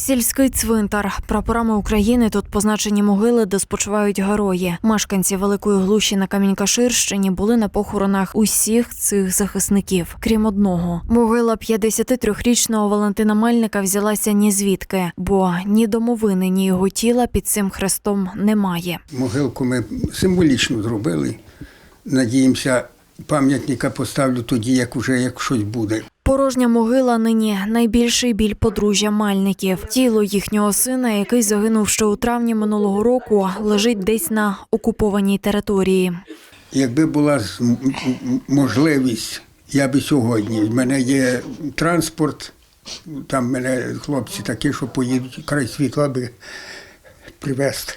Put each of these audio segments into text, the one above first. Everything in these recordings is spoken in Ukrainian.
Сільський цвинтар. Прапорами України тут позначені могили, де спочивають герої. Мешканці Великої Глуші на Камінькаширщині були на похоронах усіх цих захисників, крім одного. Могила 53-річного Валентина Мельника взялася ні звідки, бо ні домовини, ні його тіла під цим хрестом немає. Могилку ми символічно зробили. Надіємося, пам'ятника поставлю тоді, як уже як щось буде. Порожня могила нині найбільший біль подружжя Мальників. Тіло їхнього сина, який загинув ще у травні минулого року, лежить десь на окупованій території. Якби була можливість, я би сьогодні. В мене є транспорт, там мене хлопці такі, що поїдуть край світла би привезти.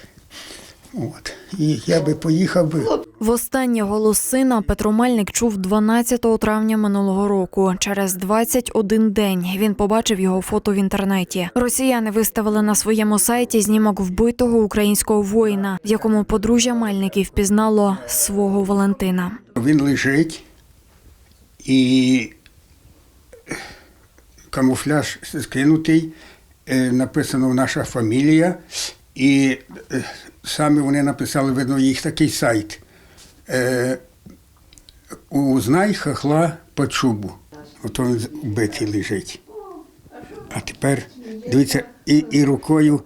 От. І я би поїхав би. Востаннє голос сина Петро Мельник чув 12 травня минулого року. Через 21 день він побачив його фото в інтернеті. Росіяни виставили на своєму сайті знімок вбитого українського воїна, в якому подружжя Мельників впізнало свого Валентина. Він лежить і камуфляж скинутий, е, написано наша фамілія, і е, самі вони написали, видно, їх такий сайт. Е, Узнай хахла по чубу. Ото він вбитий лежить. А тепер дивіться, і, і рукою,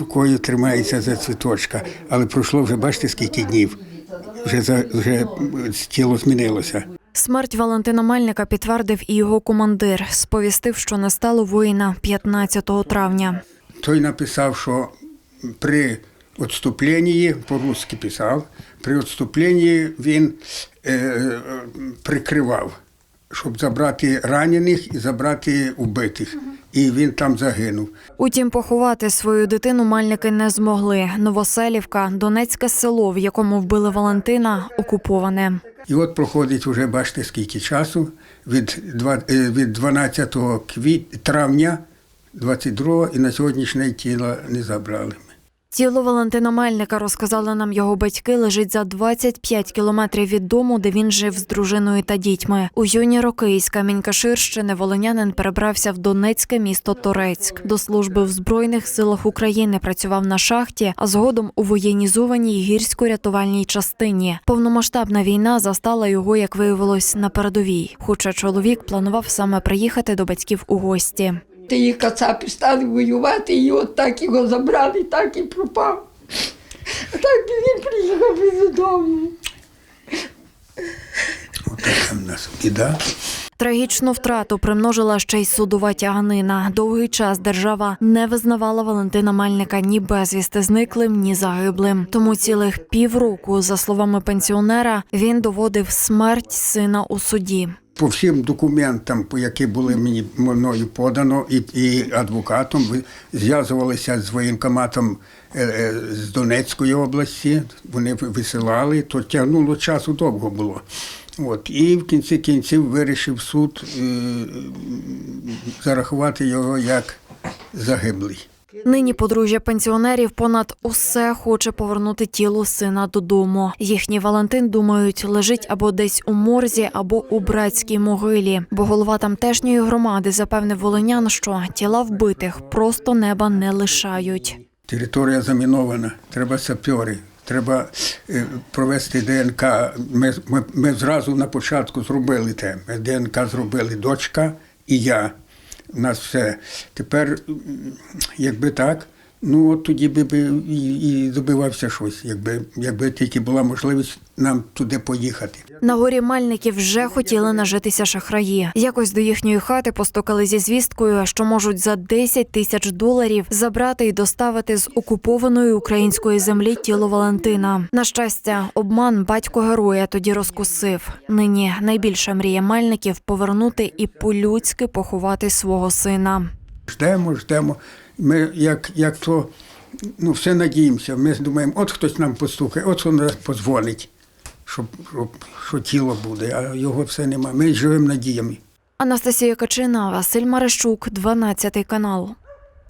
рукою тримається за цвіточка. Але пройшло вже, бачите, скільки днів. Вже, за- вже тіло змінилося. Смерть Валентина Мельника підтвердив і його командир. Сповістив, що не стало воїна 15 травня. Той написав, що при відступленні, по-русски писав, при відступленні він е, е, прикривав, щоб забрати ранених і забрати убитих. І він там загинув. Утім, поховати свою дитину мальники не змогли. Новоселівка, Донецьке село, в якому вбили Валентина, окуповане. І от проходить вже, бачите, скільки часу, від, е, від 12 квіт, травня 22 і на сьогоднішнє тіло не забрали. Тіло Валентина Мельника, розказали нам його батьки, лежить за 25 кілометрів від дому, де він жив з дружиною та дітьми. У юні роки із Камінькаширщини волинянин перебрався в Донецьке місто Торецьк. До служби в Збройних силах України працював на шахті, а згодом у воєнізованій гірсько-рятувальній частині. Повномасштабна війна застала його, як виявилось, на передовій. Хоча чоловік планував саме приїхати до батьків у гості. Ті кацапи стали воювати, і от так його забрали, так і пропав. А так би він приїхав і додому. Отака в нас біда. Трагічну втрату примножила ще й судова тяганина. Довгий час держава не визнавала Валентина Мельника ні безвісти зниклим, ні загиблим. Тому цілих півроку, за словами пенсіонера, він доводив смерть сина у суді. По всім документам, які були мені мною подано, і, і адвокатом зв'язувалися з воєнкоматом е, е, з Донецької області. Вони висилали, то тягнуло часу довго було. От і в кінці кінців вирішив суд е, зарахувати його як загиблий. Нині подружжя пенсіонерів понад усе хоче повернути тіло сина додому. Їхній Валентин, думають, лежить або десь у морзі, або у братській могилі. Бо голова тамтешньої громади запевнив волинян, що тіла вбитих просто неба не лишають. Територія замінована, треба сапьори, треба е, провести ДНК. Ми, ми, ми зразу на початку зробили те. Ми ДНК зробили дочка і я. У нас все. Тепер, якби так, ну от тоді би, би і, і добивався щось, якби, якби тільки була можливість нам туди поїхати. На горі Мальників вже хотіли нажитися шахраї. Якось до їхньої хати постукали зі звісткою, що можуть за 10 тисяч доларів забрати і доставити з окупованої української землі тіло Валентина. На щастя, обман батько героя тоді розкусив. Нині найбільша мрія Мальників повернути і по-людськи поховати свого сина. Ждемо, ждемо. Ми як, як то ну, все надіємося. Ми думаємо, от хтось нам постукає, от хто нас подзвонить, щоб, щоб, що тіло буде, а його все немає. Ми живемо надіями. Анастасія Качина, Василь Марещук, 12 канал.